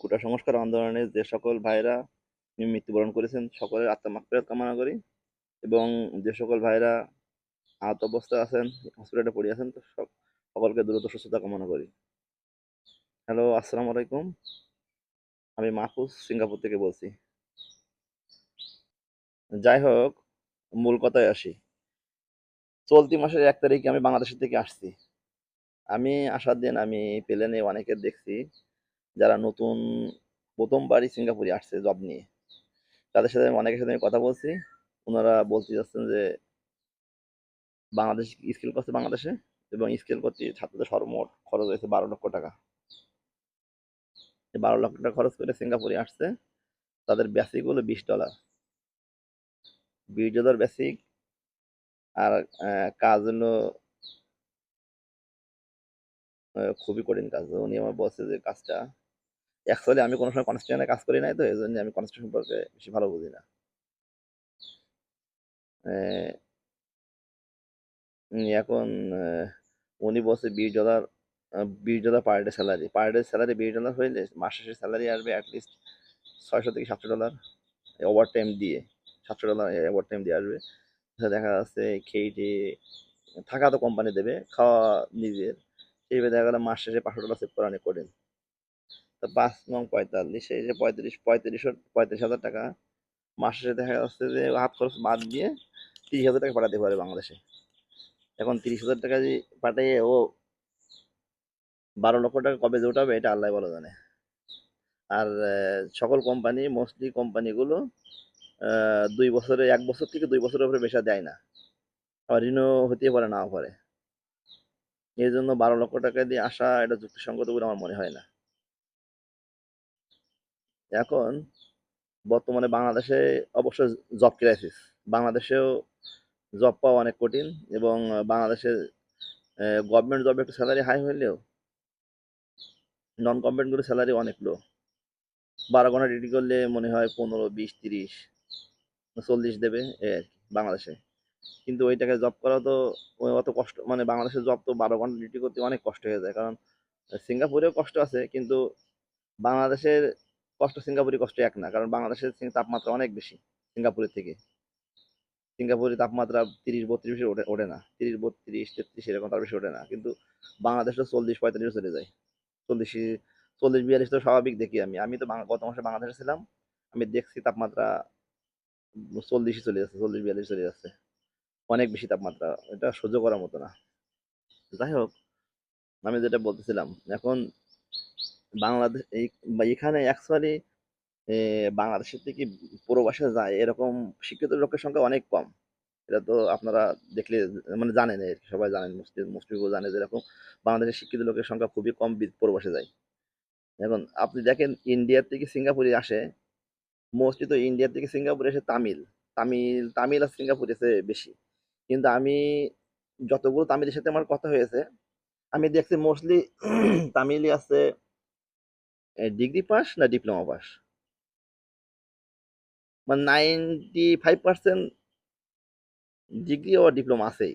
কোটা সংস্কার আন্দোলনে যে সকল ভাইরা মৃত্যুবরণ করেছেন, সকলের আত্মা মাগফিরাত কামনা করি। এবং যে সকল ভাইরা আহত অবস্থায় আছেন হসপিটালে পড়ে আছেন, তো সব সকলকে দ্রুত সুস্থতা কামনা করি। হ্যালো আসসালামু আলাইকুম। আমি মাহফুজ সিঙ্গাপুর থেকে বলছি। যাই হোক, মূল কথায় আসি। চলতি মাসের এক তারিখে আমি বাংলাদেশের থেকে আসছি। আমি আসার দিন আমি প্লেনে অনেকে দেখছি যারা নতুন প্রথমবারই সিঙ্গাপুরে আসছে জব নিয়ে, তাদের সাথে আমি অনেকের সাথে আমি কথা বলছি। ওনারা বলতে যাচ্ছেন যে বাংলাদেশ স্কিল করছে বাংলাদেশে এবং স্কিল করতে ছাত্রদের সর্বমোট খরচ হয়েছে বারো লক্ষ টাকা। বারো লক্ষ টাকা খরচ করে সিঙ্গাপুরে আসছে, তাদের বেসিক হলো বিশ ডলার বিশ ডলার বেসিক আর কাজ হলো খুবই কঠিন কাজ। উনি আমার বলছে যে কাজটা অ্যাকচুয়ালি আমি কোনো সময় কনস্ট্রাকশনে কাজ করি নাই তো এই জন্য আমি কনস্ট্রাকশন সম্পর্কে বেশি ভালো বুঝি না। এখন উনি বলছে বিশ ডলার বিশ dollar per day salary per day salary বিশ ডলার হইলে মাস শেষে স্যালারি আসবে অ্যাটলিস্ট ছয়শো থেকে সাতশো ডলার ওভার টাইম দিয়ে, সাতশো ডলার ওভার টাইম দিয়ে আসবে। দেখা যাচ্ছে খেয়ে থাকা তো কোম্পানি দেবে, খাওয়া নিজের। সেইভাবে দেখা গেলো মাস শেষে পাঁচশো ডলার সেভ করা অনেক কঠিন পাঁচ নং পঁয়তাল্লিশ, এই যে পঁয়ত্রিশ পঁয়ত্রিশ পঁয়ত্রিশ হাজার টাকা। মাস দেখা যাচ্ছে যে হাত খরচ বাদ দিয়ে তিরিশ হাজার টাকা পাঠাতে পারে বাংলাদেশে। এখন তিরিশ হাজার টাকা যদি পাঠিয়ে ও বারো লক্ষ টাকা কবে যে উঠাবে এটা আল্লাহ বলা জানে। আর সকল কোম্পানি, মোস্টলি কোম্পানিগুলো দুই বছরে, এক বছর থেকে দুই বছরের উপরে বেশি দেয় না। আবার ঋণও হতে পারে, নাও পারে। এই জন্য বারো লক্ষ টাকা দিয়ে আসা, এটা যুক্তিসঙ্গত বলে আমার মনে হয় না। এখন বর্তমানে বাংলাদেশে অবশ্য জব ক্রাইসিস বাংলাদেশেও জব পাওয়া অনেক কঠিন এবং বাংলাদেশের গভর্নমেন্ট জবে একটু স্যালারি হাই হইলেও নন গভর্নমেন্টগুলোর স্যালারি অনেক লো বারো ঘণ্টা ডিউটি করলে মনে হয় পনেরো, বিশ, তিরিশ, চল্লিশ দেবে এই আর কি বাংলাদেশে। কিন্তু ওই টাকায় জব করা তো অত কষ্ট মানে বাংলাদেশের জব তো বারো ঘণ্টা ডিউটি করতে অনেক কষ্ট হয়ে যায়। কারণ, সিঙ্গাপুরেও কষ্ট আছে কিন্তু বাংলাদেশের কষ্ট সিঙ্গাপুরি কষ্ট এক না, কারণ বাংলাদেশের তাপমাত্রা অনেক বেশি সিঙ্গাপুরের থেকে। সিঙ্গাপুরে তাপমাত্রা তিরিশ বত্রিশ ওঠে ওঠে না। তিরিশ বত্রিশ, তেত্রিশ এরকম তার বেশি ওঠে না। কিন্তু বাংলাদেশে চল্লিশ পঁয়তাল্লিশ চলে যায়। চল্লিশ চল্লিশ বিয়াল্লিশ তো স্বাভাবিক দেখি আমি। আমি তো গত মাসে বাংলাদেশে ছিলাম। আমি দেখছি তাপমাত্রা চল্লিশে চলে যাচ্ছে, চল্লিশ বিয়াল্লিশ চলে যাচ্ছে। অনেক বেশি তাপমাত্রা। এটা সহ্য করার মতো না। যাই হোক, আমি যেটা বলতেছিলাম, এখন বাংলাদেশ এখানে অ্যাকচুয়ালি বাংলাদেশের থেকে প্রবাসে যায়, এরকম শিক্ষিত লোকের সংখ্যা অনেক কম। এটা তো আপনারা দেখলে মানে জানেন সবাই জানেন, মুসলিম মুসলিমও জানে যে এরকম বাংলাদেশের শিক্ষিত লোকের সংখ্যা খুবই কম প্রবাসে যায়। এখন আপনি দেখেন ইন্ডিয়ার থেকে সিঙ্গাপুরে আসে মোস্টলি তো ইন্ডিয়ার থেকে সিঙ্গাপুরে এসে তামিল। তামিল তামিল আর সিঙ্গাপুর এসে বেশি। কিন্তু আমি যতগুলো তামিলের সাথে আমার কথা হয়েছে, আমি দেখছি মোস্টলি তামিলই আছে ডিগ্রি পাস না ডিপ্লোমা পাস? মানে নাইনটি ফাইভ পার্সেন্ট ডিগ্রি ও ডিপ্লোমা আছেই।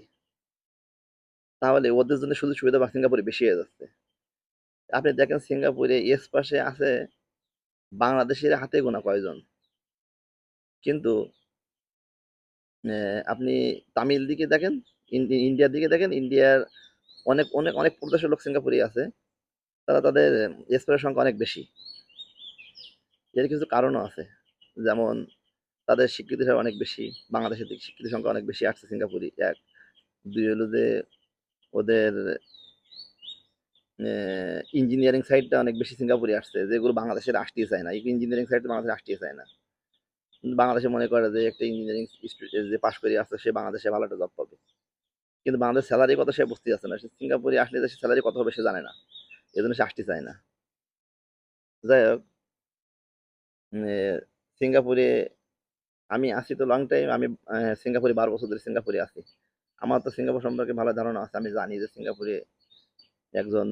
তাহলে ওদের জন্য সুযোগ সুবিধা বা সিঙ্গাপুরে বেশি হয়ে যাচ্ছে। আপনি দেখেন সিঙ্গাপুরে এস পাশে আছে বাংলাদেশের হাতে গোনা কয়জন? কিন্তু আপনি তামিল দিকে দেখেন ইন্ডিয়ার দিকে দেখেন, ইন্ডিয়ার অনেক অনেক অনেক প্রদেশের লোক সিঙ্গাপুরে আছে। তারা তাদের এসপারের সংখ্যা অনেক বেশি। এর কিছু কারণও আছে। যেমন, তাদের স্বীকৃতির হার অনেক বেশি, বাংলাদেশের দিকে স্বীকৃতির সংখ্যা অনেক বেশি, আসছে সিঙ্গাপুরে এক। দুই হলো যে, ওদের ইঞ্জিনিয়ারিং সাইডটা অনেক বেশি সিঙ্গাপুরে আসছে, যেগুলো বাংলাদেশের আসতেই চায় না। ইঞ্জিনিয়ারিং সাইড বাংলাদেশে আসতেই চায় না। বাংলাদেশে মনে করে যে, একটা ইঞ্জিনিয়ারিং যে পাশ করে আসছে, সে বাংলাদেশে ভালো একটা জব পাবে। কিন্তু বাংলাদেশ স্যালারি কত সে বুঝতে যাচ্ছে না। সে সিঙ্গাপুরে আসলে যে স্যালারি কত হবে, সে জানে না। এই জন্য সে আসতে চায় না। যাই হোক। সিঙ্গাপুরে আমি আছি তো লং টাইম আমি সিঙ্গাপুরে বারো বছর ধরে সিঙ্গাপুরে আছি। আমার তো সিঙ্গাপুর সম্পর্কে ভালো ধারণা আছে। আমি জানি যে সিঙ্গাপুরে একজন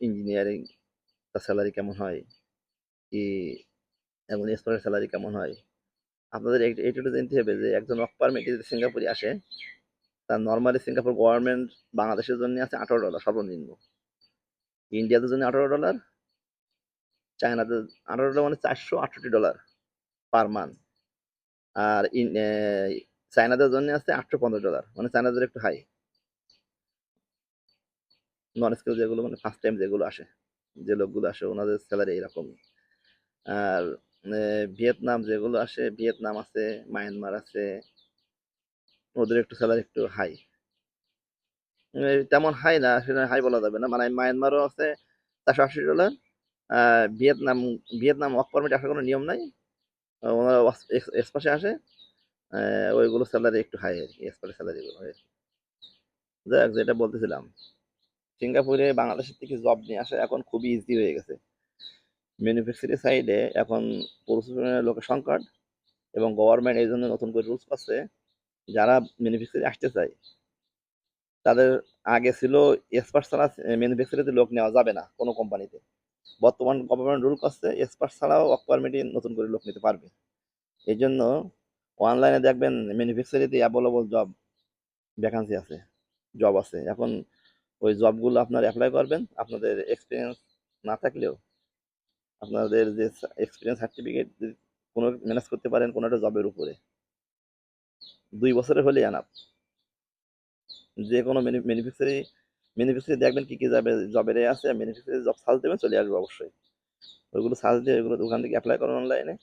ইঞ্জিনিয়ারিং তার স্যালারি কেমন হয়, কি একজন এক্সপার্টের স্যালারি কেমন হয়। আপনাদের এই- এইটুকু জানতে হবে যে একজন ওয়ার্ক পারমিটে যদি সিঙ্গাপুরে আসে, তার নর্মালি সিঙ্গাপুর গভর্নমেন্ট বাংলাদেশের জন্য আছে আঠারো ডলার সর্বনিম্ন। ইন্ডিয়াদের জন্য আঠারো ডলার চায়নাতে ডলার মানে চারশো আটষট্টি ডলার পার মান্থ আর ইন চায়নাদের জন্য আছে আটশো পঞ্চাশ ডলার মানে চায়নাদের একটু হাই নন স্কেল যেগুলো মানে ফার্স্ট টাইম যেগুলো আসে, যে লোকগুলো আসে, ওনাদের স্যালারি এরকম আর ভিয়েতনাম যেগুলো আসে ভিয়েতনাম আছে মায়ানমার আছে, ওদের একটু স্যালারি একটু হাই তেমন হাই না সেটা হাই বলা যাবে না। মানে মায়ানমারও আছে চারশো আশি dollar Vietnam Vietnam work permit আসার কোনো নিয়ম নাই। ওনারা এক্সপাসে আসে। ওইগুলো স্যালারি একটু হাই আর কি এক্সপার্ট স্যালারিগুলো যাক, যেটা বলতেছিলাম। সিঙ্গাপুরে বাংলাদেশের থেকে জব নিয়ে আসা এখন খুবই ইজি হয়ে গেছে। ম্যানুফ্যাকচারিং সাইডে এখন পরিমাণে লোকের সংকট এবং গভর্নমেন্ট এই জন্য নতুন করে রুলস পাচ্ছে যারা ম্যানুফ্যাকচারিং আসতে চায় তাদের আগে ছিল এক্সপার্ট ছাড়া ম্যানুফ্যাকচারিতে লোক নেওয়া যাবে না কোনো কোম্পানিতে বর্তমান গভর্নমেন্ট রুল করছে এক্সপার্ট ছাড়াও ওয়ার্ক পারমিটে নতুন করে লোক নিতে পারবে। এই জন্য অনলাইনে দেখবেন ম্যানুফ্যাকচারিতে অ্যাভেলেবল জব ভ্যাকান্সি আছে জব আছে। এখন ওই জবগুলো আপনার অ্যাপ্লাই করবেন, আপনাদের এক্সপিরিয়েন্স না থাকলেও আপনাদের যে এক্সপিরিয়েন্স সার্টিফিকেট কোনো ম্যানেজ করতে পারেন কোনো একটা জবের উপরে। দুই বছরের হলেই আনাপ যে কোনো ম্যানুফ্যাকচারি ম্যানুফ্যাকচারি দেখবেন কী কী যাবে জবের আছে ম্যানুফ্যাকচারি জব সার্চ দেবেন, চলে আসবে অবশ্যই। ওইগুলো সার্চ দিয়ে ওইগুলো ওখান থেকে অ্যাপ্লাই করুন অনলাইনে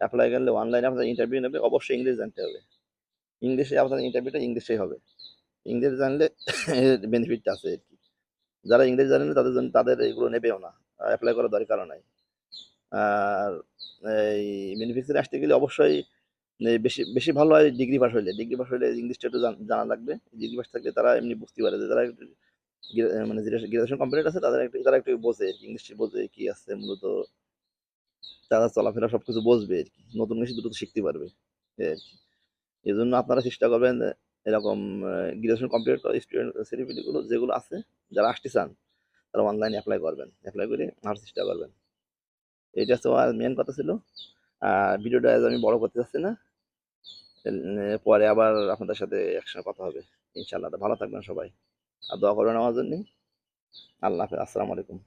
অ্যাপ্লাই করলে অনলাইনে আপনার ইন্টারভিউ নেবে, অবশ্যই ইংলিশ জানতে হবে। ইংলিশে আপনার ইন্টারভিউটা ইংলিশেই হবে। ইংলিশ জানলে বেনিফিটটা আছে আর কি। যারা ইংরেজি জানেন তাদের জন্য, তাদের এগুলো নেবেও না। অ্যাপ্লাই করার দরকারও নাই। আর এই ম্যানুফ্যাকচারে আসতে গেলে অবশ্যই বেশি বেশি ভালো হয় ডিগ্রি পাস হইলে। ডিগ্রি পাস হইলে ইংলিশটা একটু জানা লাগবে। ডিগ্রি পাস থাকলে তারা এমনি বুঝতে পারে যে তারা একটু মানে গ্রাজুয়েশন কমপ্লিট আছে, তাদের একটু, তারা একটু বোঝে ইংলিশ বোঝে কি আছে মূলত। তারা চলাফেরা সবকিছু বুঝবে আর কি। নতুন কিছু দ্রুত শিখতে পারবে আর কি। এই জন্য আপনারা চেষ্টা করবেন এরকম গ্রাজুয়েশন কমপ্লিট করা স্টুডেন্ট সার্টিফিকেটগুলো যেগুলো আছে, যারা আসতে চান, তারা অনলাইনে অ্যাপ্লাই করবেন। অ্যাপ্লাই করে আসার চেষ্টা করবেন। এটা হচ্ছে আমার মেন কথা ছিল। আর ভিডিওটা আমি বড় করতে চাচ্ছি না। পরে আবার আপনাদের সাথে একসঙ্গে কথা হবে। ইনশাল্লাহ ভালো থাকবেন সবাই। আর দোয়া করবেন আমার জন্য আল্লাহ হাফেজ, আসসালামু আলাইকুম।